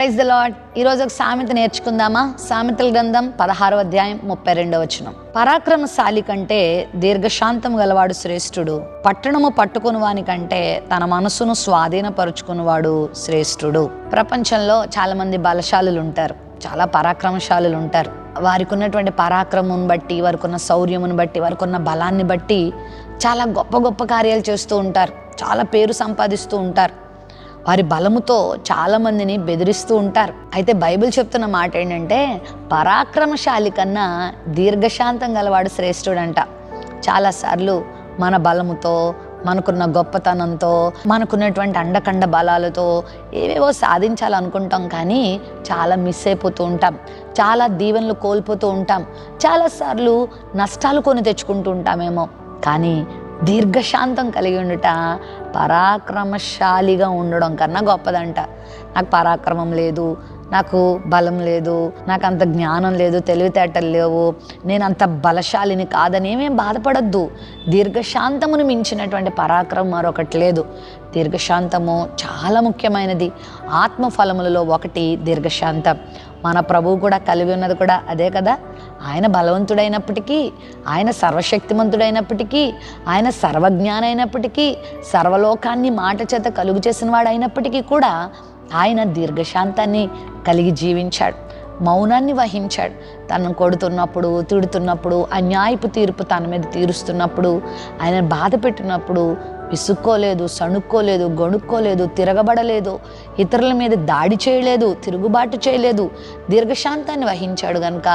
Praise the lord ఈరోజు ఒక సామెత నేర్చుకుందామా? సామెతల గ్రంథం పదహారో అధ్యాయం ముప్పై రెండవ వచనం. పరాక్రమశాలి కంటే దీర్ఘశాంతం గలవాడు శ్రేష్ఠుడు. పట్టణము పట్టుకుని వాని కంటే తన మనసును స్వాధీనపరుచుకున్నవాడు శ్రేష్ఠుడు. ప్రపంచంలో చాలా మంది బలశాలులు ఉంటారు చాలా పరాక్రమశాలులు ఉంటారు వారికి ఉన్నటువంటి పరాక్రమం బట్టి వారికి ఉన్న శౌర్యమును బట్టి వారికి ఉన్న బలాన్ని బట్టి చాలా గొప్ప గొప్ప కార్యాలు చేస్తూ ఉంటారు. చాలా పేరు సంపాదిస్తూ ఉంటారు. వారి బలముతో చాలా మందిని బెదిరిస్తూ ఉంటారు. అయితే బైబిల్ చెప్తున్న మాట ఏంటంటే పరాక్రమశాలి కన్నా దీర్ఘశాంతం గలవాడు శ్రేష్ఠుడంట. చాలాసార్లు మన బలముతో మనకున్న గొప్పతనంతో మనకున్నటువంటి అండకండ బలాలతో ఏవేవో సాధించాలనుకుంటాం కానీ చాలా మిస్ అయిపోతూ ఉంటాం. చాలా దీవెనలు కోల్పోతూ ఉంటాం. చాలాసార్లు నష్టాలు కొని తెచ్చుకుంటూ ఉంటామేమో. కానీ దీర్ఘశాంతం కలిగి ఉండుట పరాక్రమశాలిగా ఉండడం కన్నా గొప్పదంట. నాకు పరాక్రమం లేదు నాకు బలం లేదు నాకు అంత జ్ఞానం లేదు తెలివితేటలు లేవు. నేను అంత బలశాలిని కాదని ఏమేం బాధపడద్దు. దీర్ఘశాంతమును మించినటువంటి పరాక్రమం మరొకటి లేదు. దీర్ఘశాంతము చాలా ముఖ్యమైనది. ఆత్మ ఫలములలో ఒకటి దీర్ఘశాంతం. మన ప్రభువు కూడా కలిగి ఉన్నది కూడా అదే కదా? ఆయన బలవంతుడైనప్పటికీ ఆయన సర్వశక్తిమంతుడైనప్పటికీ ఆయన సర్వజ్ఞానైనప్పటికీ సర్వలోకాన్ని మాట చేత కలుగు చేసిన వాడైనప్పటికీ కూడా ఆయన దీర్ఘశాంతాన్ని కలిగి జీవించాడు. మౌనాన్ని వహించాడు. తనను కొడుతున్నప్పుడు తిడుతున్నప్పుడు అన్యాయపు తీర్పు తన మీద తీరుస్తున్నప్పుడు ఆయన బాధ పెట్టినప్పుడు విసుక్కోలేదు సణుక్కోలేదు గొణుక్కోలేదు తిరగబడలేదు. ఇతరుల మీద దాడి చేయలేదు తిరుగుబాటు చేయలేదు. దీర్ఘశాంతాన్ని వహించాడు కనుక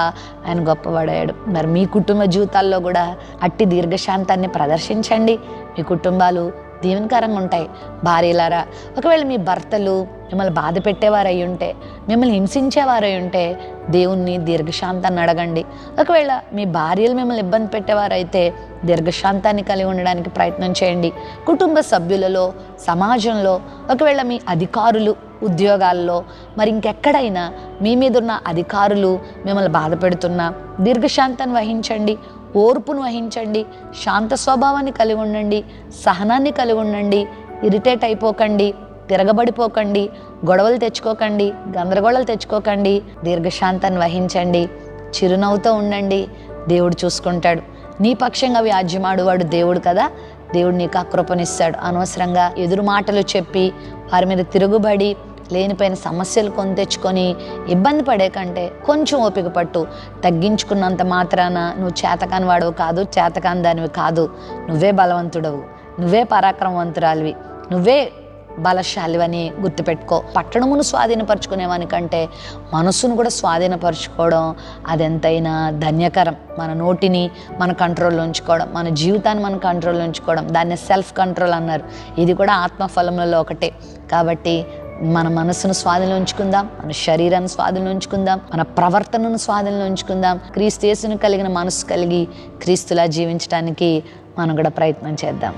ఆయన గొప్పవాడాడు మరి మీ కుటుంబ జీవితాల్లో కూడా అట్టి దీర్ఘశాంతాన్ని ప్రదర్శించండి. మీ కుటుంబాలు దీవెనకరంగా ఉంటాయి. భార్యలారా ఒకవేళ మీ భర్తలు మిమ్మల్ని బాధ పెట్టేవారు అయి ఉంటే మిమ్మల్ని హింసించేవారై ఉంటే దేవుణ్ణి దీర్ఘశాంతాన్ని అడగండి. ఒకవేళ మీ భార్యలు మిమ్మల్ని ఇబ్బంది పెట్టేవారైతే దీర్ఘశాంతాన్ని కలిగి ఉండడానికి ప్రయత్నం చేయండి. కుటుంబ సభ్యులలో సమాజంలో ఒకవేళ మీ అధికారులు ఉద్యోగాల్లో మరి ఇంకెక్కడైనా మీ మీద ఉన్న అధికారులు మిమ్మల్ని బాధ పెడుతున్నా దీర్ఘశాంతాన్ని వహించండి ఓర్పును వహించండి శాంత స్వభావాన్ని కలిగి ఉండండి సహనాన్ని కలిగి ఉండండి ఇరిటేట్ అయిపోకండి. తిరగబడిపోకండి గొడవలు తెచ్చుకోకండి గందరగోళాలు తెచ్చుకోకండి దీర్ఘశాంతాన్ని వహించండి చిరునవ్వుతో ఉండండి దేవుడు చూసుకుంటాడు. నీ పక్షంగా వ్యాజ్యమాడు వాడు దేవుడు కదా దేవుడు నీకు ఆ అనవసరంగా ఎదురు మాటలు చెప్పి వారి మీద తిరుగుబడి లేనిపోయిన సమస్యలు కొని తెచ్చుకొని ఇబ్బంది పడే కంటే కొంచెం ఓపిక పట్టు. తగ్గించుకున్నంత మాత్రాన నువ్వు చేతకాని వాడవు కాదు చేతకాని దానివి కాదు. నువ్వే బలవంతుడవు. నువ్వే పరాక్రమవంతురాలివి. నువ్వే బలశాలివని గుర్తుపెట్టుకో. పట్టణమును స్వాధీనపరచుకునేవానికంటే మనసును కూడా స్వాధీనపరచుకోవడం అదెంతైనా ధన్యకరం. మన నోటిని మన కంట్రోల్లో ఉంచుకోవడం మన జీవితాన్ని మన కంట్రోల్లో ఉంచుకోవడం దాన్ని సెల్ఫ్ కంట్రోల్ అన్నారు. ఇది కూడా ఆత్మఫలములలో ఒకటే. కాబట్టి మన మనసును స్వాధీనం ఉంచుకుందాం మన శరీరాన్ని స్వాధీనం ఉంచుకుందాం మన ప్రవర్తనను స్వాధీనం ఉంచుకుందాం. క్రీస్తు యేసును కలిగిన మనసు కలిగి క్రీస్తులా జీవించడానికి మనం కూడా ప్రయత్నం చేద్దాం.